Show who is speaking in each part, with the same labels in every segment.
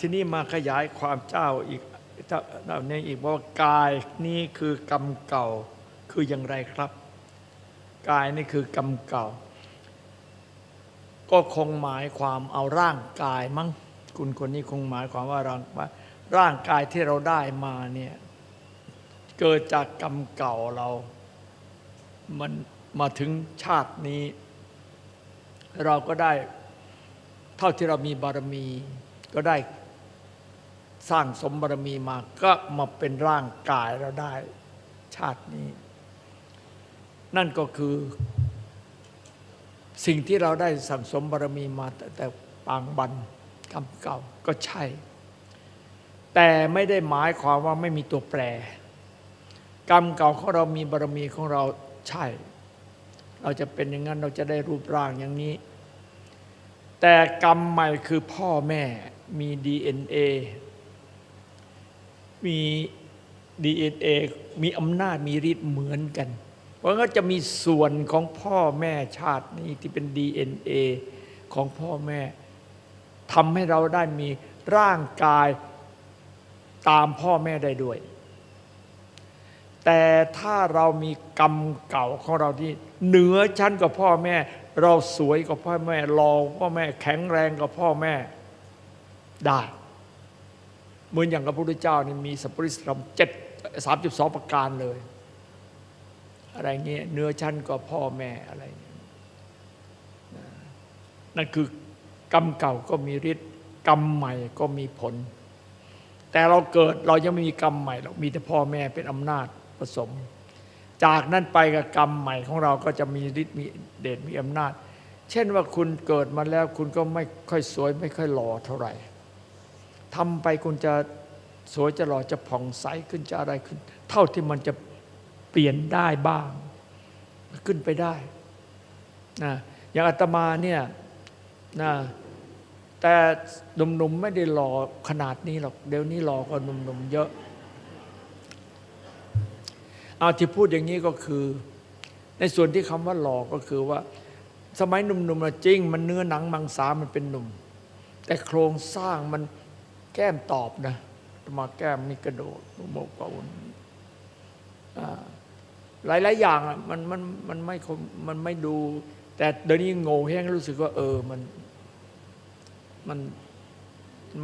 Speaker 1: ทีนี้มาขยายความเจ้าอีกเจ้าเนี้อีกว่ากายนี่คือกรรมเก่าคืออย่างไรครับ กายนี่คือกรรมเก่า ก็คงหมายความเอาร่างกายมั้งคุณคนนี้คงหมายความว่าร่างว่าร่างกายที่เราได้มาเนี่ยเกิดจากกรรมเก่าเรา มันมาถึงชาตินี้ เราก็ได้เท่าที่เรามีบารมี ก็ได้สร้างสมบารมีมาก็มาเป็นร่างกายเราได้ชาตินี้ นั่นก็คือสิ่งที่เราได้สั่งสมบารมีมาแต่แต่ปางบันกรรมเก่าก็ใช่ แต่ไม่ได้หมายความว่าไม่มีตัวแปร กรรมเก่าของเรามีบารมีของเราใช่ เราจะเป็นอย่างนั้นเราจะได้รูปร่างอย่างนี้ แต่กรรมใหม่คือพ่อแม่ มี DNA มี DNA มีอำนาจมีฤทธิ์เหมือนกัน เพราะงั้นจะมีส่วนของพ่อแม่ชาตินี้ที่เป็น DNA ของพ่อแม่ทำให้เราได้มีร่างกายตามพ่อแม่ได้ด้วย แต่ถ้าเรามีกรรมเก่าของเราที่ เหนือชั้นกว่าพ่อแม่ เราสวยกว่าพ่อแม่รอพ่อแม่แข็งแรงกว่าพ่อแม่ ได้ เหมือนอย่างพระพุทธเจ้านี่มีสัพพุริสธรรมเจ็ดสามจุดสองประการเลย อะไรเงี้ยเนื้อชั้นกว่าพ่อแม่อะไรนั่นคือกรรมเก่าก็มีฤทธิ์กรรมใหม่ก็มีผล แต่เราเกิดเรายังไม่มีกรรมใหม่หรอกมีแต่พ่อแม่เป็นอำนาจผสม จากนั้นไปกับกรรมใหม่ของเราก็จะมีฤทธิ์มีเดชมีอำนาจ เช่นว่าคุณเกิดมาแล้วคุณก็ไม่ค่อยสวยไม่ค่อยหล่อเท่าไหร่ ทำไปคุณจะสวยจะหล่อจะผ่องใสขึ้นจะอะไรขึ้น เท่าที่มันจะเปลี่ยนได้บ้าง ขึ้นไปได้นะอย่างอาตมาเนี่ยนะแต่หนุ่มๆไม่ได้หล่อขนาดนี้หรอกเดี๋ยวนี้หล่อกว่าหนุ่มๆเยอะเอาที่พูดอย่างนี้ก็คือ ในส่วนที่คำว่าหล่อก็คือว่า สมัยหนุ่มๆจริง มันเนื้อหนังมังสามันเป็นหนุ่ม แต่โครงสร้างมัน แก้มตอบนะมาแก้มมีกระโดดโมกเกาอ่าหลายๆอย่างอะมันมันมันไม่คมมันไม่ดู แต่เดี๋ยวนี้โง่แห้งรู้สึกว่า เออมันมัน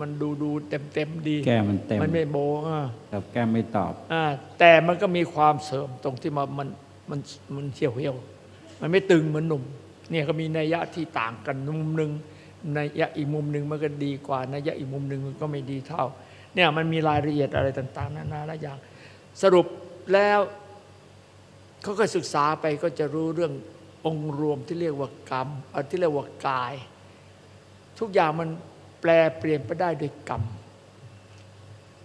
Speaker 1: มันดูดูเต็มเต็มๆดี
Speaker 2: แก้มมันเต็ม
Speaker 1: มันไม่โบอ่า
Speaker 2: ครับแก้มไม่ตอบ
Speaker 1: อ่าแต่มันก็มีความเสริมตรงที่มามันมันมันเที่ยวเหี่ยว มันไม่ตึงเหมือนหนุ่ม เนี่ยก็มีนัยยะที่ต่างกันมุมหนึ่ง ในยะอีกมุมหนึ่งมันก็ดีกว่าในยะอีกมุมหนึ่งมันก็ไม่ดีเท่าเนี่ยมันมีรายละเอียดอะไรต่าง ๆ นานาหลายอย่าง สรุปแล้วเขาก็ศึกษาไปก็จะรู้เรื่ององค์รวมที่เรียกว่ากรรมเอ่อที่เรียกว่ากาย ทุกอย่างมันแปลเปลี่ยนไปได้ด้วยกรรม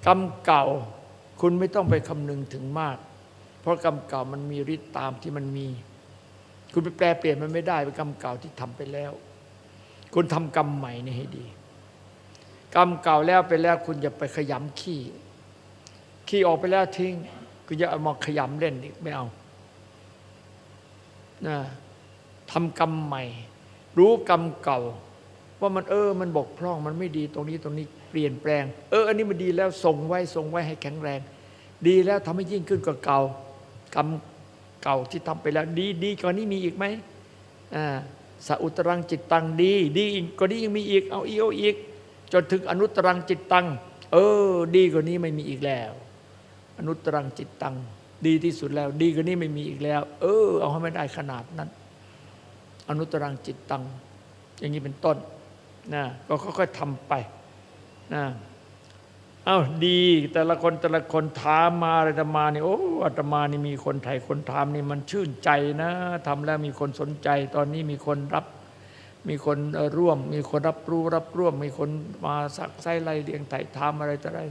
Speaker 1: กรรมเก่าคุณไม่ต้องไปคำนึงถึงมาก เพราะกรรมเก่ามันมีฤทธิ์ตามที่มันมี คุณไปแปลเปลี่ยนมันไม่ได้เป็นกรรมเก่าที่ทำไปแล้ว คุณทำกรรมใหม่นี่ให้ดี กรรมเก่าแล้วไปแล้ว คุณอย่าไปขยำขี้ ขี้ออกไปแล้วทิ้ง คุณอย่าเอามาขยำเล่นอีกไม่เอานะทำกรรมใหม่ รู้กรรมเก่า ว่ามันเออ มันบกพร่องมันไม่ดีตรงนี้ตรงนี้เปลี่ยนแปลง เออ อันนี้มันดีแล้วส่งไว้ส่งไว้ให้แข็งแรง ดีแล้วทำให้ยิ่งขึ้นกว่าเก่า กรรมเก่าที่ทำไปแล้ว ดีดีกว่านี้มีอีกไหมอ่า สอุตรังจิตตังดี ดีกว่านี้ยังมีอีก เอาอีกเอาอีก จนถึงอนุตรังจิตตัง เออ ดีกว่านี้ไม่มีอีกแล้ว อนุตรังจิตตัง ดีที่สุดแล้ว ดีกว่านี้ไม่มีอีกแล้ว เออ เอาให้ไม่ได้ขนาดนั้น อนุตรังจิตตัง อย่างนี้เป็นต้นนะก็ค่อยๆทำไปนะ อ้าดี แต่ละคนแต่ละคนถามมาอะไรอาตมานี่โอ้อาตมานี่มีคนไทยคนถามนี่มันชื่นใจนะทำแล้วมีคนสนใจ ตอนนี้มีคนรับ มีคนร่วม มีคนรับรู้รับร่วม มีคนมาสักไส้ไล่เรียงไถ่ถามอะไรต่ออะไร